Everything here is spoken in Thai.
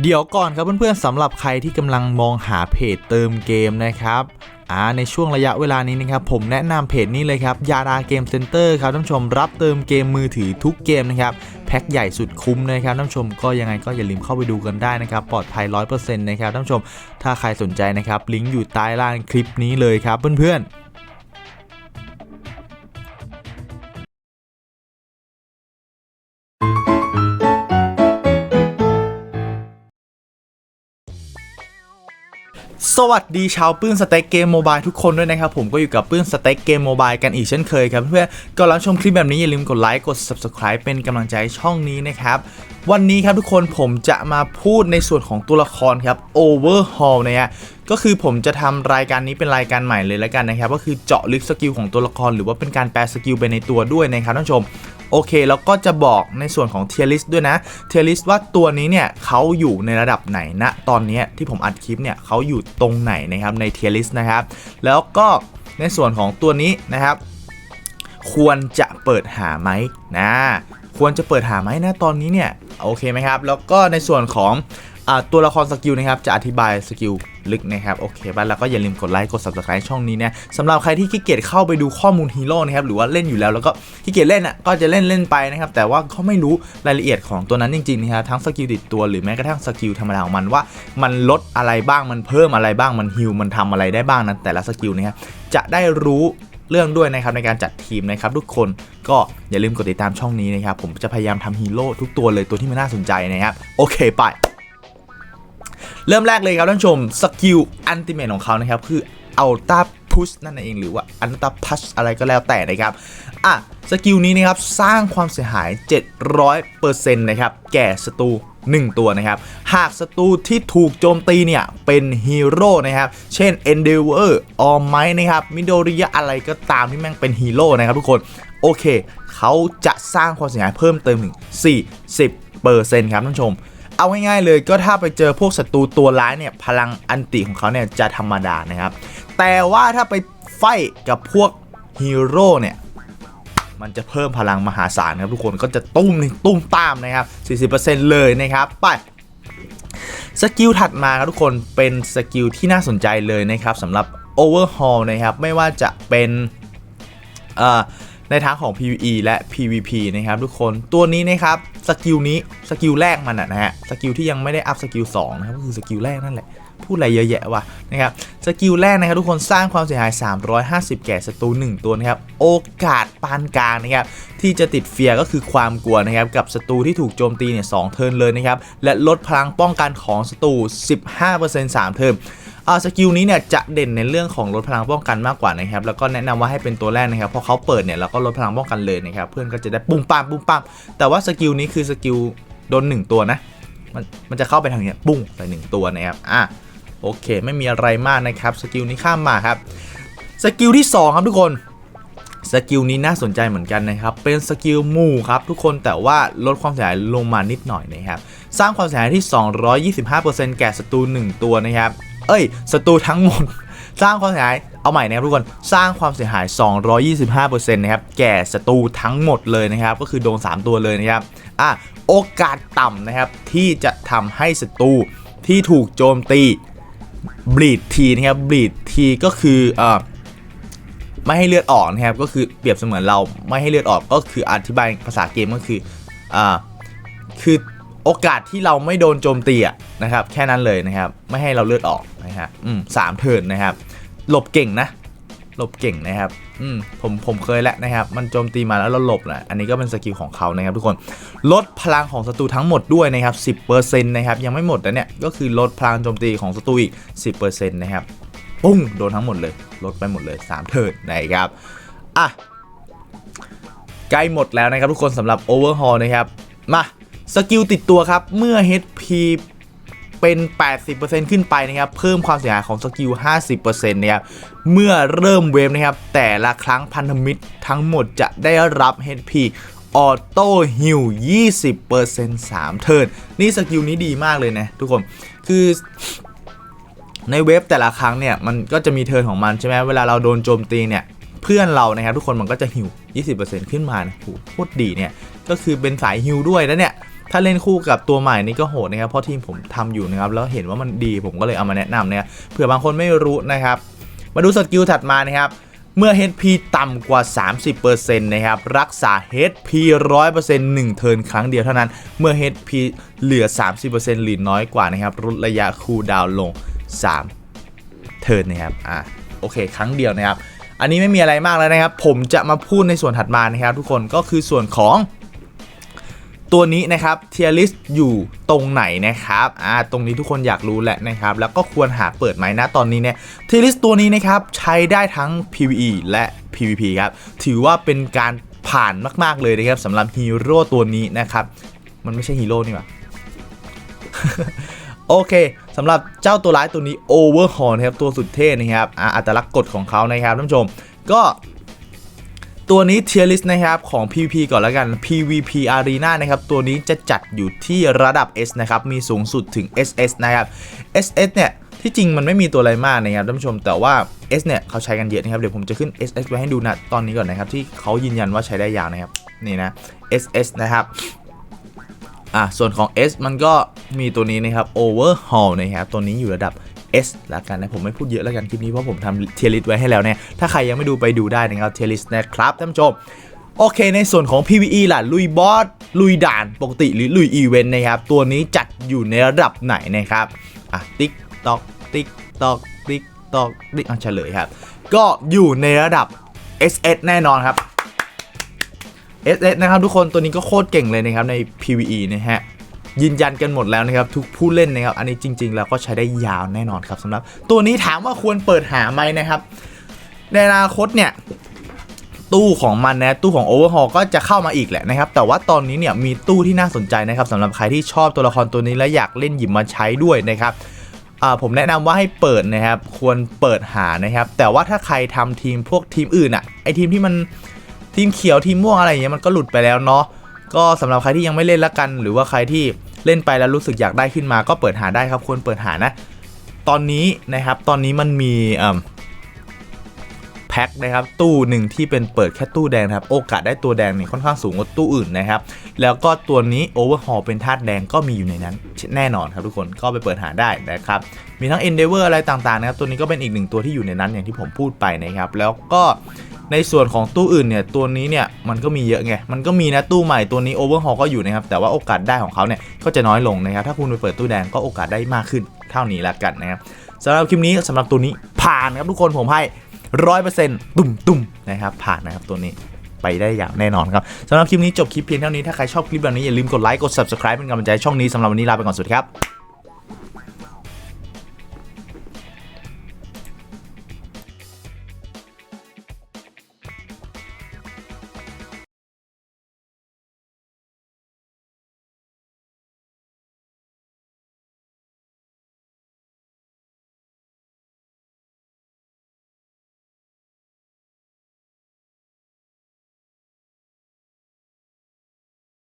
เดี๋ยวก่อนครับเพื่อนๆสำหรับใครที่กำลังมองหาเพจเติมเกมนะครับอ่าในช่วงระยะเวลานี้นะครับผมแนะนำเพจนี้เลยครับยาดาเกมเซ็นเตอร์ครับท่านผู้ชมรับเติมเกมมือถือทุกเกมนะครับแพ็คใหญ่สุดคุ้มนะครับท่านผู้ชมก็ยังไงก็อย่าลืมเข้าไปดูกันได้นะครับปลอดภัย 100%นะครับท่านผู้ชมถ้าใครสนใจนะครับลิงก์อยู่ใต้ล่างคลิปนี้เลยครับเพื่อนๆ สวัสดีชาวปื้นสเต็กเกมโมบายทุกคนด้วยนะครับ ผมก็อยู่กับปื้นสเต็กเกมโมบายกันอีกเช่นเคยครับเพื่อนๆก่อนรับชมคลิปแบบนี้อย่าลืมกดไลค์กด subscribe เป็นกำลังใจช่องนี้นะครับ วันนี้ครับทุกคนผมจะมาพูดในส่วนของตัวละครครับ Overhaul นะฮะก็คือผมจะทำรายการนี้เป็นรายการใหม่เลยแล้วกันนะครับ ก็คือเจาะลึกสกิลของตัวละครหรือว่าเป็นการแปลสกิลไปในตัวด้วยนะครับท่านผู้ชม โอเคแล้วก็จะบอกในส่วนของเทียริสด้วยนะเทียริสว่าตัวนี้เนี่ยเขาอยู่ในระดับไหนณตอนนี้ที่ผมอัดคลิปเนี่ยเขาอยู่ตรงไหนนะครับในเทียริสนะครับแล้วก็ในส่วนของตัวนี้นะครับ ควรจะเปิดหาไหมนะควรจะเปิดหาไหมนะตอนนี้เนี่ยโอเคไหมครับ แล้วก็ในส่วนของ ตัวละครสกิลนะครับจะอธิบายสกิลลึกนะครับโอเคป่ะแล้วก็อย่าลืมกดไลค์กด subscribe ช่องนี้นะสำหรับใครที่ขี้เกียจเข้าไปดูข้อมูลฮีโร่นะครับหรือว่าเล่นอยู่แล้วแล้วก็ขี้เกียจเล่นอะก็จะเล่นเล่นไปนะครับแต่ว่าเขาไม่รู้รายละเอียดของตัวนั้นจริงๆนะครับทั้งสกิลติดตัวหรือแม้กระทั่งสกิลธรรมดาของมันว่า มันลดอะไรบ้างมันเพิ่มอะไรบ้างมันฮิลมันทำอะไรได้บ้างนั้นแต่ละสกิลนะครับจะได้รู้เรื่องด้วยนะครับในการจัดทีมนะครับทุกคนก็อย่าลืมกดติดตามช่องนี้นะครับผมจะพยายามทำฮีโร่ทุกตัวเลยตัวที่มันน่าสนใจนะครับโอเคไป เริ่มแรกเลยครับท่านผู้ชมสกิลอันติเมทของเขานะครับคืออัลต้าพุชนั่นเองหรือว่าอัลต้าพัชอะไรก็แล้วแต่นะครับอะสกิลนี้นะครับสร้างความเสียหาย 700%นะครับแก่ศัตรู1 ตัวนะครับ หากศัตรูที่ถูกโจมตีเนี่ย เป็นฮีโร่นะครับ เช่น Endeavor ออมไมนะครับ มิโดริยะอะไรก็ตามที่แม่งเป็นฮีโร่นะครับทุกคน โอเค เขาจะสร้างความเสียหายเพิ่มเติมถึง40%ครับท่านผู้ชม เอาง่ายๆเลย ก็ถ้าไปเจอพวกศัตรูตัวร้ายเนี่ยพลังอันติของเขาเนี่ยจะธรรมดานะครับ แต่ว่าถ้าไปไฟกับพวกฮีโร่เนี่ยมันจะเพิ่มพลังมหาศาลครับทุกคนก็จะตุ้มนี่ตุ้มตามนะครับ 40%เลยนะครับไปสกิลถัดมาครับทุกคนเป็นสกิลที่น่าสนใจเลยนะครับสำหรับ Overhaul นะครับ ไม่ว่าจะเป็นเอ่อ ในทางของ PVE และ PVP นะครับทุกคนตัวนี้นะครับสกิลนี้สกิลแรกมันอะนะฮะสกิลที่ยังไม่ได้อัพสกิล2นะครับก็คือสกิลแรกนั่นแหละพูดอะไรเยอะแยะวะนะครับสกิลแรกนะครับทุกคนสร้างความเสียหาย 350 แก่ศัตรู1 ตัวนะครับโอกาสปานกลางนะครับที่จะติดเฟียก็คือความกลัวนะครับกับศัตรูที่ถูกโจมตีเนี่ยสเทิร์นเลยนะครับและลดพลังป้องกันของศัตรู15% 3 เทิร์นอ่า สกิลนี้เนี่ยจะเด่นในเรื่องของลดพลังป้องกันมากกว่านะครับแล้วก็แนะนำว่าให้เป็นตัวแรกนะครับพราะเขาเปิดเนี่ยเราก็ลดพลังป้องกันเลยนะครับเพื่อนก็จะได้ปุ้มปามปุ้มปามแต่ว่าสกิลนี้คือสกิลโดนหนึ่งตัวนะมันมันจะเข้าไปทางเนี้ยปุ้งใส่หนึ่งตัวนะครับอะโอเค ไม่มีอะไรมากนะครับสกิลนี้ข้ามมาครับสกิลที่ 2 ครับทุกคนสกิลนี้น่าสนใจเหมือนกันนะครับ เป็นสกิลหมู่ครับทุกคนแต่ว่าลดความเสียหายลงมานิดหน่อยนะครับ สร้างความเสียหายที่ 225%แก่ศัตรู1ตัวนะครับ เอ้ยศัตรูทั้งหมด สร้างความเสียหายเอาใหม่นะครับทุกคนสร้างความเสียหาย 225%นะครับแก่ศัตรูทั้งหมดเลยนะครับ ก็คือโดน 3 ตัวเลยนะครับอะโอกาสต่ำนะครับที่จะทำให้ศัตรูที่ถูกโจมตีบลีดทีนะครับบลีดทีก็คือเอ่อไม่ให้เลือดออกนะครับก็คือเปรียบเสมือนเราไม่ให้เลือดออกก็คืออธิบายภาษาเกมก็คืออ่าคือโอกาสที่เราไม่โดนโจมตีอะนะครับแค่นั้นเลยนะครับ ไม่ให้เราเลือดออก นะอืมสามเทิร์นนะครับ หลบเก่งนะ หลบเก่งนะครับอืมผมผมเคยแล้วนะครับ มันโจมตีมาแล้วเราหลบนะอันนี้ก็เป็นสกิลของเขานะครับทุกคน ลดพลังของศัตรูทั้งหมดด้วยนะครับ 10%นะครับ ยังไม่หมดนะเนี่ย ก็คือลดพลังโจมตีของศัตรูอีก 10%นะครับปุ้งโดนทั้งหมดเลย ลดไปหมดเลย 3 เทิร์นนะครับ อะ ใกล้หมดแล้วนะครับทุกคนสำหรับ Overhaul นะครับ มา สกิลติดตัวครับ เมื่อ HP เป็น 80%ขึ้นไปนะครับ เพิ่มความเสียหายของสกิล 50%นะครับ เมื่อเริ่มเวฟนะครับ แต่ละครั้งพันธมิตรทั้งหมดจะได้รับ HP ออโต้ฮิล20% 3 เทิร์น นี่สกิลนี้ดีมากเลยนะ ทุกคน คือในเว็บแต่ละครั้งเนี่ย มันก็จะมีเทิร์นของมันใช่ไหมเวลาเราโดนโจมตีเนี่ย เพื่อนเรานะครับทุกคนมันก็จะฮิว20%ขึ้นมานะโหโคตรดีเนี่ย ก็คือเป็นสายฮิวด้วยแล้วเนี่ย ถ้าเล่นคู่กับตัวใหม่นี่ก็โหดนะครับเพราะทีมผมทำอยู่นะครับแล้วเห็นว่ามันดีผมก็เลยเอามาแนะนำนะครับเผื่อบางคนไม่รู้นะครับ มาดูสกิลถัดมานะครับเมื่อ HP ต่ำกว่า 30%นะครับ รักษา HP 100% 1 เทิร์นครั้งเดียวเท่านั้น เมื่อ HP เหลือ 30%หรือน้อยกว่านะครับลดระยะคูลดาวน์ลง 3 เทิร์นนะครับ อะโอเค ครั้งเดียวนะครับ อันนี้ไม่มีอะไรมากแล้วนะครับ ผมจะมาพูดในส่วนถัดมานะครับทุกคนก็คือส่วนของ ตัวนี้นะครับเทียริสอยู่ตรงไหนนะครับอ่าตรงนี้ทุกคนอยากรู้แหละนะครับ แล้วก็ควรหาเปิดไหมนะตอนนี้เนี่ยเทียริสตัวนี้นะครับใช้ได้ทั้ง PVE และ PVP ครับ ถือว่าเป็นการผ่านมาก ๆ เลยนะครับสำหรับฮีโร่ตัวนี้นะครับ มันไม่ใช่ฮีโร่นี่หว่าโอเคสำหรับเจ้าตัวร้ายตัวนี้ Overhaul นะครับตัวสุดเท่นะครับอ่าอัตลักษณ์กฎของเขานะครับท่านผู้ชม ก็ ตัวนี้เทียร์ลิสนะครับของ PVP ก่อนแล้วกัน PVP Arena นะครับตัวนี้จะจัดอยู่ที่ระดับ S นะครับมีสูงสุดถึง SS นะครับ SS เนี่ยที่จริงมันไม่มีตัวอะไรมากนะครับท่านผู้ชมแต่ว่า S เนี่ยเขาใช้กันเยอะนะครับเดี๋ยวผมจะขึ้น SS ไว้ให้ดูนะตอนนี้ก่อนนะครับที่เขายืนยันว่าใช้ได้ยาวนะครับนี่นะ SS นะครับอะส่วนของ S มันก็มีตัวนี้นะครับ Overhaul นะครับตัวนี้อยู่ระดับ S แล้วกันนะผมไม่พูดเยอะแล้วกันคลิปนี้เพราะผมทำเทียริสไว้ให้แล้วเนี่ยถ้าใครยังไม่ดูไปดูได้นะครับเทียริสนะครับท่านผู้ชมโอเค ในส่วนของ PVE ล่ะ ลุยบอส ลุยด่านปกติหรือลุยอีเวนต์นะครับ ตัวนี้จัดอยู่ในระดับไหนนะครับ อะ ติ๊กตอก ติ๊กตอก ติ๊กตอก ติ๊กอะเฉลยครับ ก็อยู่ในระดับ SS แน่นอนครับ SS นะครับทุกคนตัวนี้ก็โคตรเก่งเลยนะครับใน PVE นะฮะ ยืนยันกันหมดแล้วนะครับทุกผู้เล่นนะครับอันนี้จริง ๆ แล้วก็ใช้ได้ยาวแน่นอนครับสำหรับ ตัวนี้ถามว่าควรเปิดหาไหมนะครับ ในอนาคตเนี่ยตู้ของมันนะตู้ของ Overhaul ก็จะเข้ามาอีกแหละนะครับ แต่ว่าตอนนี้เนี่ยมีตู้ที่น่าสนใจนะครับสำหรับใครที่ชอบตัวละครตัวนี้และอยากเล่นหยิบมาใช้ด้วยนะครับผมแนะนำว่าให้เปิดนะครับ ควรเปิดหานะครับ แต่ว่าถ้าใครทำทีมพวกทีมอื่นอะไอทีมที่มันทีมเขียวทีมม่วงอะไรอย่างเงี้ยมันก็หลุดไปแล้วเนาะ ก็สำหรับใครที่ยังไม่เล่นละกัน หรือว่าใครที่เล่นไปแล้วรู้สึกอยากได้ขึ้นมา ก็เปิดหาได้ครับควรเปิดหานะ ตอนนี้นะครับตอนนี้มันมีแพ็คนะครับตู้หนึ่งที่เป็นเปิดแค่ตู้แดงครับโอกาสได้ตัวแดงนี่ค่อนข้างสูงกว่าตู้อื่นนะครับแล้วก็ตัวนี้ Overhaul เป็นธาตุแดงก็มีอยู่ในนั้น แน่นอนครับทุกคนก็ไปเปิดหาได้นะครับมีทั้ง Endeavor อะไรต่างๆนะครับตัวนี้ก็เป็นอีกหนึ่งตัวที่อยู่ในนั้นอย่างที่ผมพูดไปนะครับแล้วก็ ในส่วนของตู้อื่นเนี่ยตัวนี้เนี่ยมันก็มีเยอะไงมันก็มีนะตู้ใหม่ตัวนี้ Overhaul ก็อยู่นะครับแต่ว่าโอกาสได้ของเขาเนี่ยก็จะน้อยลงนะครับถ้าคุณไปเปิดตู้แดงก็โอกาสได้มากขึ้นเท่านี้ละกันนะครับสำหรับคลิปนี้สำหรับตัวนี้ผ่านครับทุกคนผมให้ร้อยเปอร์เซ็นต์ตุ่มตุ่มนะครับผ่านนะครับตัวนี้ไปได้อย่างแน่นอนครับสำหรับคลิปนี้จบคลิปเพียงเท่านี้ถ้าใครชอบคลิปแบบนี้อย่าลืมกดไลค์กด subscribe เป็นกำลังใจช่องนี้สำหรับวันนี้ลาไปก่อนสวัสดีครับ